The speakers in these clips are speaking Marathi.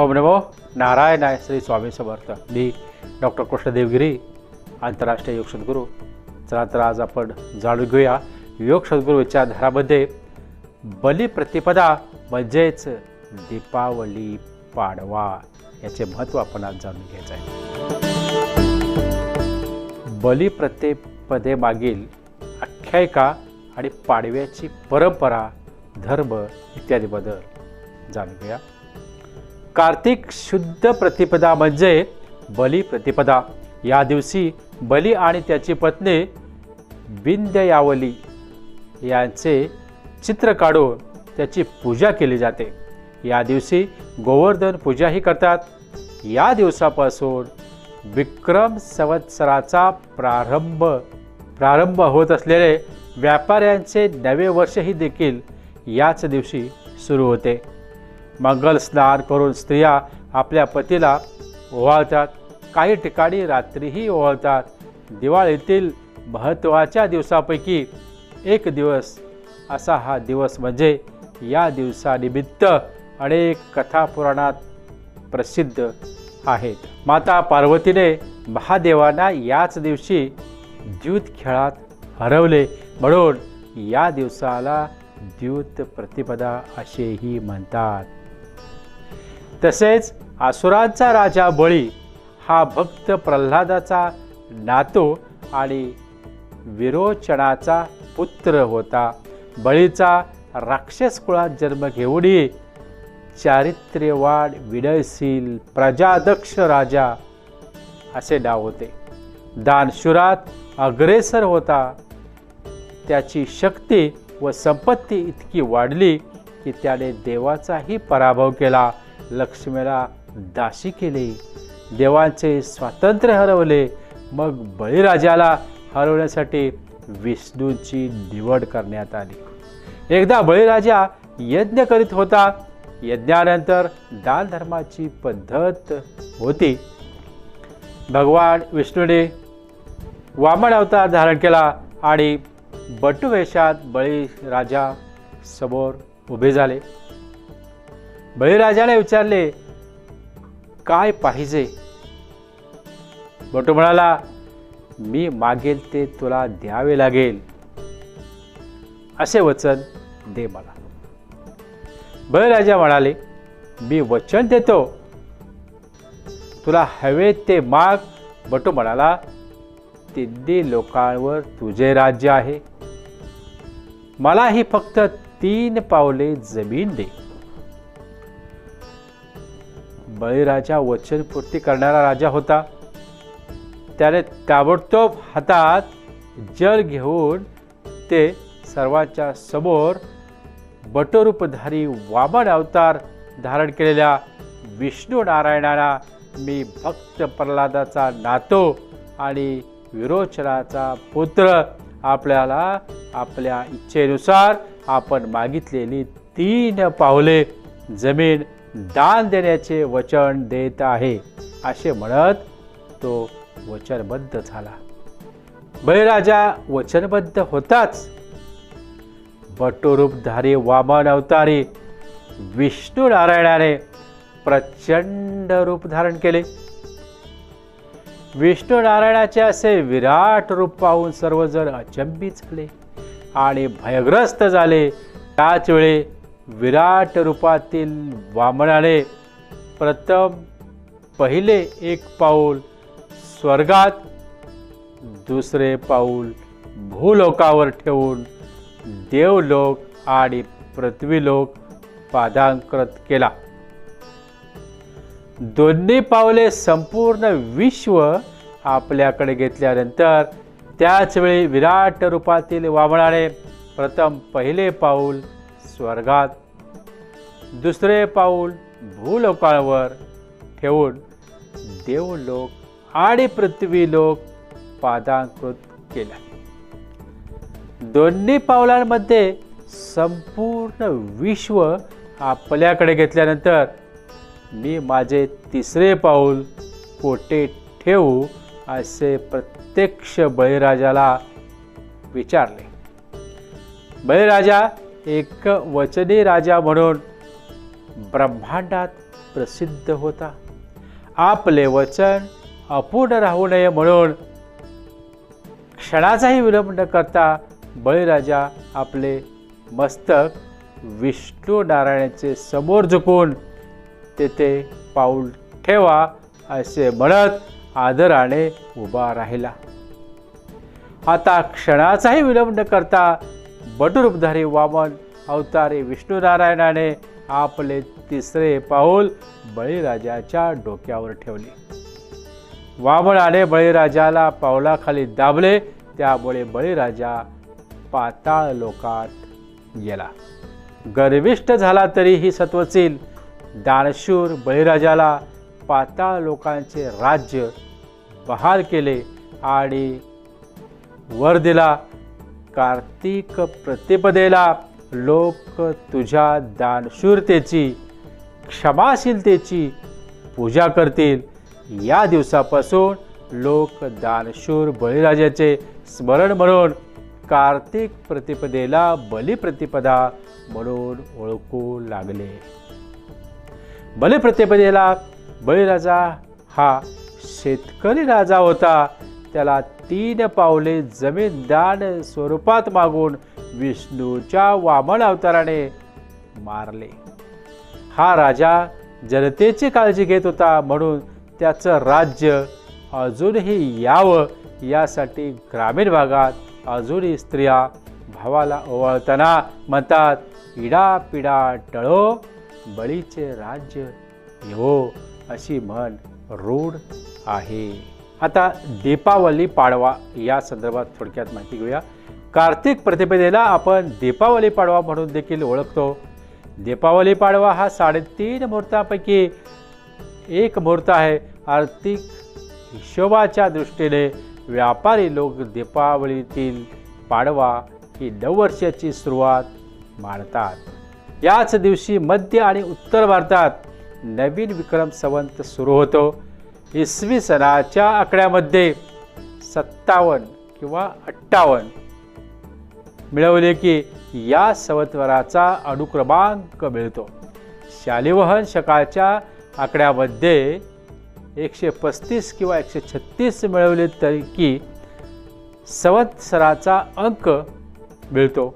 ओम नमो नारायणाय श्री स्वामी समर्थ. मी डॉक्टर कृष्णदेवगिरी आंतरराष्ट्रीय योग सद्गुरू. चला तर आज आपण जाणून घेऊया योग सद्गुरू विचारधारामध्ये बलिप्रतिपदा म्हणजेच दीपावली पाडवा याचे महत्त्व आपण आज जाणून घ्यायचं आहे. बलिप्रतिपदे मागील आख्यायिका आणि पाडव्याची परंपरा धर्म इत्यादीबद्दल जाणून घेऊया. कार्तिक शुद्ध प्रतिपदा म्हणजे बली प्रतिपदा. या दिवशी बली आणि त्याची पत्नी बिंदयावली यांचे चित्र काढून त्याची पूजा केली जाते. या दिवशी गोवर्धन पूजाही करतात. या दिवसापासून विक्रम संवत्सराचा प्रारंभ प्रारंभ होत असलेले व्यापाऱ्यांचे नवे वर्षही देखील याच दिवशी सुरू होते. मंगल स्नान करून स्त्रिया आपल्या पतीला ओवाळतात. काही ठिकाणी रात्रीही ओवाळतात. दिवाळीतील महत्त्वाच्या दिवसापैकी एक दिवस असा हा दिवस म्हणजे या दिवसानिमित्त अनेक कथा पुराणात प्रसिद्ध आहेत. माता पार्वतीने महादेवांना याच दिवशी द्यूत खेळात हरवले. म्हणून या दिवसाला द्यूत प्रतिपदा असेही म्हणतात. तसेच असुरांचा राजा बळी हा भक्त प्रल्हादाचा नातू आणि विरोचनाचा पुत्र होता. बळीचा राक्षस कुळात जन्म घेऊनही चारित्र्यवान विनयशील प्रजादक्ष राजा असे नाव होते. दानशुरात अग्रेसर होता. त्याची शक्ती व संपत्ती इतकी वाढली की त्याने देवाचाही पराभव केला. लक्ष्मीला दाशी केली. देवांचे स्वातंत्र्य हरवले. मग बळीराजाला हरवण्यासाठी विष्णूंची निवड करण्यात आली. एकदा बळीराजा यज्ञ करीत होता. यज्ञानंतर दान धर्माची पद्धत होती. भगवान विष्णूने वामन अवतार धारण केला आणि बटुवेशात बळीराजा समोर उभे झाले. बळीराजाने विचारले काय पाहिजे? बटू म्हणाला मी मागेल ते तुला द्यावे लागेल. असे वचन दे मला. बळीराजा म्हणाले मी वचन देतो. तुला हवे ते माग. बटू म्हणाला तिन्ही लोकांवर तुझे राज्य आहे. मलाही फक्त तीन पावले जमीन दे. बळीराजा वचनपूर्ती करणारा राजा होता. त्याने ताबडतोब हातात जल घेऊन ते सर्वांच्या समोर बटरूपधारी वामन अवतार धारण केलेल्या विष्णू नारायणाला मी भक्त प्रल्हादाचा नातो आणि विरोचनाचा पुत्र आपल्याला आपल्या इच्छेनुसार आपण मागितलेली तीन पावले जमीन दान देण्याचे वचन देत आहे असे म्हणत तो वचनबद्ध झाला. बळीराजा वचनबद्ध होताच. बटोरूपधारी वामन अवतारी विष्णू नारायणाने प्रचंड रूप धारण केले. विष्णू नारायणाचे असे विराट रूप पाहून सर्वजण अचंबित झाले आणि भयग्रस्त झाले. त्याच वेळी विराट रूपातील वामनाने प्रथम पहिले एक पाऊल स्वर्गात दुसरे पाऊल भूलोकावर ठेवून देवलोक आणि पृथ्वीलोक पादांकृत केला. दोन्ही पावले संपूर्ण विश्व आपल्याकडे घेतल्यानंतर त्याचवेळी विराट रूपातील वामनाने प्रथम पहिले पाऊल स्वर्गात दुसरे पाऊल भूलोकावर ठेवून देवलोक आणि पृथ्वीलोक पादांकृत केला दोन्ही पावलांमध्ये संपूर्ण विश्व आपल्याकडे घेतल्यानंतर मी माझे तिसरे पाऊल कोठे ठेवू असे प्रत्यक्ष बळीराजाला विचारले. बळीराजा एक वचनी राजा म्हणून ब्रह्मांडात प्रसिद्ध होता. आपले वचन अपूर्ण राहू नये म्हणून क्षणाचाही विलंब न करता बळीराजा आपले मस्तक विष्णू नारायणाचे समोर झुकून तेथे पाऊल ठेवा असे म्हणत आदराने उभा राहिला. आता क्षणाचाही विलंब न करता बटुरूपधारी वामन अवतारी विष्णू नारायणाने आपले तिसरे पाऊल बळीराजाच्या डोक्यावर ठेवले. वाबळाने बळीराजाला पावलाखाली दाबले त्यामुळे बळीराजा पाताळ लोकात गेला. गर्विष्ट झाला तरीही सत्वशील दानशूर बळीराजाला पाताळ लोकांचे राज्य बहाल केले आणि वर दिला कार्तिक प्रतिपदेला. लोक तुझ्या दानशूरतेची क्षमाशीलतेची पूजा करतील. या दिवसापासून लोक दानशूर बळीराजाचे स्मरण म्हणून कार्तिक प्रतिपदेला बलिप्रतिपदा म्हणून ओळखू लागले. बलिप्रतिपदेला बळीराजा हा शेतकरी राजा होता. त्याला तीन पावले जमीन दान स्वरूपात मागून विष्णूच्या वामन अवताराने मारले. हा राजा जनतेची काळजी घेत होता म्हणून त्याचं राज्य अजूनही यावं यासाठी ग्रामीण भागात अजूनही स्त्रिया भावाला ओवाळताना म्हणतात इडा पिडा टळो बळीचे राज्य येवो अशी म्हण रूढ आहे. आता दीपावली पाडवा या संदर्भात थोडक्यात माहिती घेऊया. कार्तिक प्रतिपदेला आपण दीपावली पाडवा म्हणून देखील ओळखतो. दीपावली पाडवा हा साडेतीन मुहूर्तापैकी एक मुहूर्त आहे. आर्थिक हिशोबाच्या दृष्टीने व्यापारी लोक दीपावलीतील पाडवा ही नववर्षाची सुरुवात मानतात. याच दिवशी मध्य आणि उत्तर भारतात नवीन विक्रम संवंत सुरू होतो. इसवी सणाच्या आकड्यामध्ये सत्तावन्न किंवा अठ्ठावन्न मिळवले की या संवत्सराचा अनुक्रमांक मिळतो. शालिवहन शकाच्या आकड्यामध्ये एकशे पस्तीस किंवा एकशे छत्तीस मिळवले तरी की संवत्सराचा अंक मिळतो.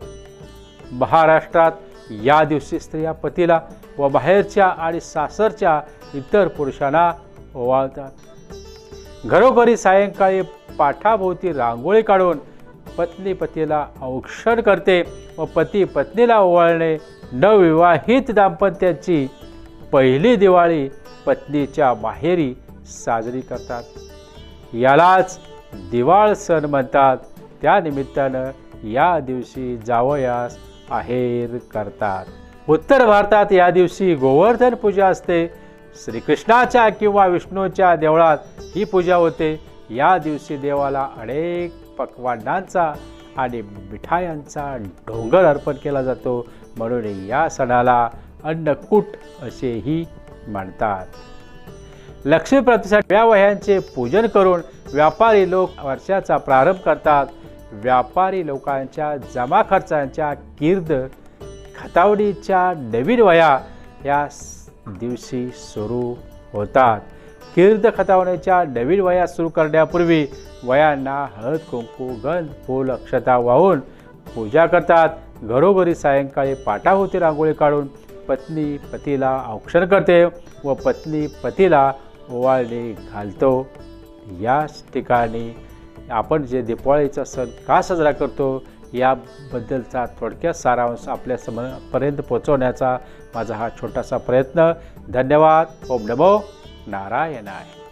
महाराष्ट्रात या दिवशी स्त्रिया पतीला व बाहेरच्या आणि सासरच्या इतर पुरुषांना ओवाळतात. घरोघरी सायंकाळी पाठाभोवती रांगोळी काढून पत्नी पतीला औक्षण करते व पती पत्नीला ओवाळणे नवविवाहित दाम्पत्याची पहिली दिवाळी पत्नीच्या माहेरी साजरी करतात. यालाच दिवाळ सण म्हणतात. त्यानिमित्तानं या दिवशी जावयास आहेर करतात. उत्तर भारतात या दिवशी गोवर्धन पूजा असते. श्रीकृष्णाच्या किंवा विष्णूच्या देवळात ही पूजा होते. या दिवशी देवाला अनेक पक्वांडांचा आणि मिठायांचा डोंगर अर्पण केला जातो. म्हणून या सणाला अन्नकूट असेही म्हणतात. लक्ष्मी प्रतिष्ठान या वह्यांचे पूजन करून व्यापारी लोक वर्षाचा प्रारंभ करतात. व्यापारी लोकांच्या जमा खर्चांच्या कीर्द खतावडीच्या नवीन वया या दिवशी सुरू होतात. कीर्द खतावण्याच्या नवीन वया सुरू करण्यापूर्वी वयांना हळद कुंकू गंध फूल अक्षता वाहून पूजा करतात. घरोघरी सायंकाळी पाटाभोवती रांगोळी काढून पत्नी पतीला औक्षण करते व पत्नी पतीला ओवाळणी घालतो. याच ठिकाणी आपण जे दिपाळीचा सण का साजरा करतो? याबद्दलचा थोडक्यात सारांश आपल्या समपर्यंत पोचवण्याचा माझा हा छोटासा प्रयत्न. धन्यवाद. ओम नमो नारायणाय.